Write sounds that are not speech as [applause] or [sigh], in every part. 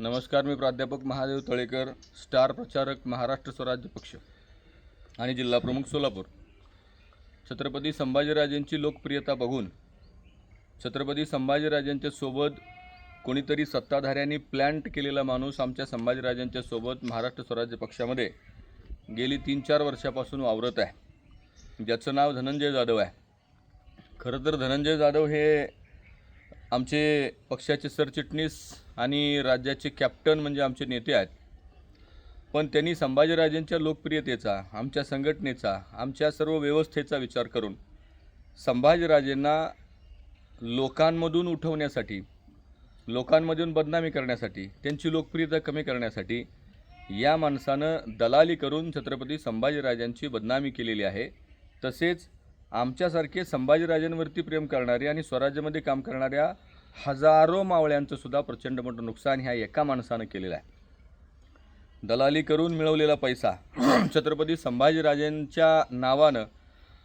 नमस्कार मी प्राध्यापक महादेव तळेकर स्टार प्रचारक महाराष्ट्र स्वराज्य पक्ष आणि जिल्हाप्रमुख सोलापूर. छत्रपती संभाजीराजेंची लोकप्रियता बघून छत्रपती संभाजीराजेंच्या सोबत कोणीतरी सत्ताधाऱ्यांनी प्लॅन्ट केलेला माणूस आमच्या संभाजीराजेंच्या सोबत महाराष्ट्र स्वराज्य पक्षामध्ये गेली तीन चार वर्षापासून वावरत आहे. ज्याचं नाव धनंजय जाधव आहे. खरं तर धनंजय जाधव हे आमचे पक्षाचे सरचिटणीस आणि राज्याचे कॅप्टन म्हणजे आमचे नेते आहेत. पण त्यांनी संभाजीराजेंच्या लोकप्रियतेचा आमच्या संघटनेचा आमच्या सर्व व्यवस्थेचा विचार करून संभाजीराजेंना लोकांमधून उठवण्यासाठी लोकांमधून बदनामी करण्यासाठी त्यांची लोकप्रियता कमी करण्यासाठी या माणसानं दलाली करून छत्रपती संभाजीराजांची बदनामी केलेली आहे. तसेच आमच्यासारखे संभाजीराजांवरती प्रेम करणारे आणि स्वराज्यामध्ये काम करणाऱ्या हजारो मावळ्यांचं सुद्धा प्रचंड मोठं नुकसान ह्या एका माणसानं केलेलं आहे. दलाली करून मिळवलेला पैसा. [clears throat] छत्रपती संभाजीराजेंच्या नावानं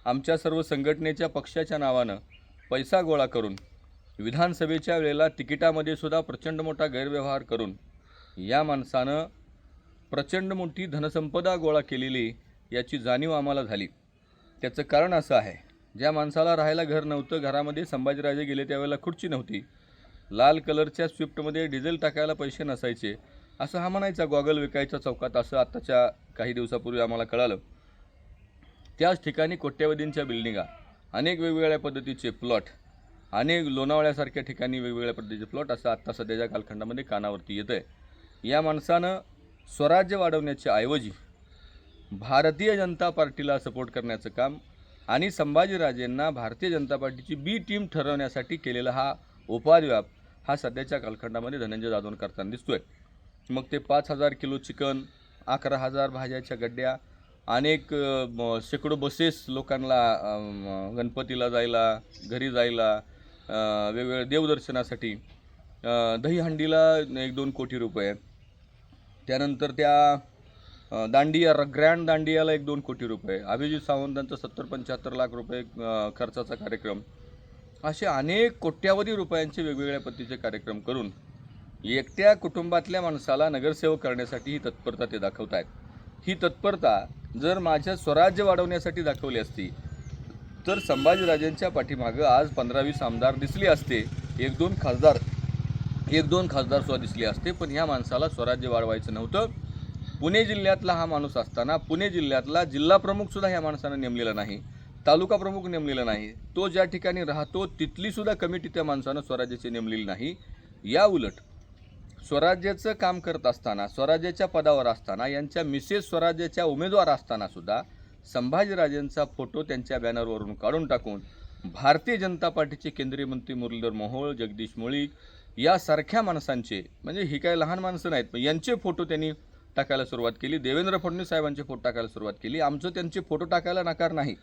आमच्या सर्व संघटनेच्या पक्षाच्या नावानं पैसा गोळा करून विधानसभेच्या वेळेला तिकिटामध्ये सुद्धा प्रचंड मोठा गैरव्यवहार करून या माणसानं प्रचंड मोठी धनसंपदा गोळा केलेली याची जाणीव आम्हाला झाली. त्याचं कारण असं आहे ज्या माणसाला राहायला घर नव्हतं घरामध्ये संभाजीराजे गेले त्यावेळेला खुर्ची नव्हती लाल कलरच्या स्विफ्टमध्ये डिझेल टाकायला पैसे नसायचे. असं हा म्हणायचा गॉगल विकायच्या चौकात असं आत्ताच्या काही दिवसापूर्वी आम्हाला कळालं. त्याच ठिकाणी कोट्यवधींच्या बिल्डिंगा अनेक वेगवेगळ्या पद्धतीचे प्लॉट अनेक लोणावळ्यासारख्या ठिकाणी वेगवेगळ्या पद्धतीचे प्लॉट असं आत्ता सध्याच्या कालखंडामध्ये कानावरती येतं आहे या माणसानं स्वराज्य वाढवण्याच्या ऐवजी भारतीय जनता पार्टीला सपोर्ट करण्याचं काम आणि संभाजीराजेंना भारतीय जनता पार्टीची बी टीम ठरवण्यासाठी केलेला हा उपाद्व्याप हा सध्याच्या कालखंडामध्ये धनंजय जाधवन करताना दिसतोय. मग ते पाच हजार किलो चिकन अकरा हजार भाज्याच्या गड्ड्या अनेक शेकडो बसेस लोकांना गणपतीला जायला घरी जायला वेगवेगळ्या देवदर्शनासाठी दहीहंडीला एक दोन कोटी रुपये. त्यानंतर त्या दांडिया र- ग्रँड दांडियाला एक दोन कोटी रुपये. अभिजित सावंतांचा सत्तर पंच्याहत्तर लाख रुपये खर्चाचा कार्यक्रम. असे अनेक कोट्यावधी रुपयांचे वेगवेगळ्या पद्धतीचे कार्यक्रम करून एकट्या कुटुंबातल्या माणसाला नगरसेवक करण्यासाठी ही तत्परता ते दाखवत आहेत ही तत्परता जर माझ्या स्वराज्य वाढवण्यासाठी दाखवली असती तर संभाजीराजांच्या पाठीमागं आज पंधरा वीस आमदार दिसले असते. एक दोन खासदार एक दोन खासदार सुद्धा दिसले असते पण ह्या माणसाला स्वराज्य वाढवायचं नव्हतं. पुणे जिल्ह्यातला हा माणूस असताना पुणे जिल्ह्यातला जिल्हा प्रमुखसुद्धा ह्या माणसानं नेमलेला नाही. तालुका प्रमुख नेमलेला नाही. तो ज्या ठिकाणी राहतो तिथलीसुद्धा कमिटी त्या माणसानं स्वराज्याची नेमलेली नाही. या उलट स्वराज्याचं काम करत असताना स्वराज्याच्या पदावर असताना यांच्या मिसेस स्वराज्याच्या उमेदवार असतानासुद्धा संभाजीराजेंचा फोटो त्यांच्या बॅनरवरून काढून टाकून भारतीय जनता पार्टीचे केंद्रीय मंत्री मुरलीधर मोहोळ जगदीश मुळीक यासारख्या माणसांचे म्हणजे ही काही लहान माणसं नाहीत पण यांचे फोटो त्यांनी टाकायला सुरुवात केली. देवेंद्र फडणवीस साहेबांचे फोटो टाकायला सुरुवात केली. आमचं त्यांचे फोटो टाकायला नकार नाही.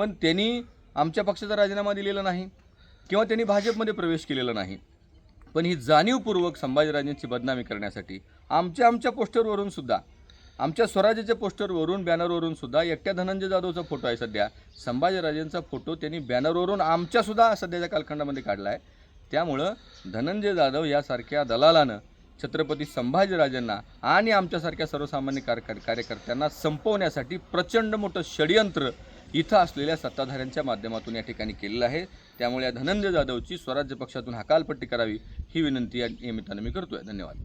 पण त्यांनी आमच्या पक्षाचा राजीनामा दिलेला नाही किंवा त्यांनी भाजपमध्ये प्रवेश केलेला नाही. पण ही जाणीवपूर्वक संभाजीराजेंची बदनामी करण्यासाठी आमच्या आमच्या पोस्टरवरून सुद्धा आमच्या स्वराज्याच्या पोस्टरवरून बॅनरवरून सुद्धा एकट्या धनंजय जाधवचा फोटो आहे सध्या. संभाजीराजेंचा फोटो त्यांनी बॅनरवरून आमच्यासुद्धा सध्याच्या कालखंडामध्ये काढला आहे त्यामुळं धनंजय जाधव यासारख्या दलालानं छत्रपती संभाजीराजेंना आणि आमच्यासारख्या सर्वसामान्य कार कार्यकर्त्यांना संपवण्यासाठी प्रचंड मोठं षडयंत्र इथं असलेल्या सत्ताधाऱ्यांच्या माध्यमातून या ठिकाणी केलेलं आहे. त्यामुळे या धनंजय जाधवची स्वराज्य पक्षातून हकालपट्टी करावी ही विनंती या निमित्तानं मी करतोय. धन्यवाद.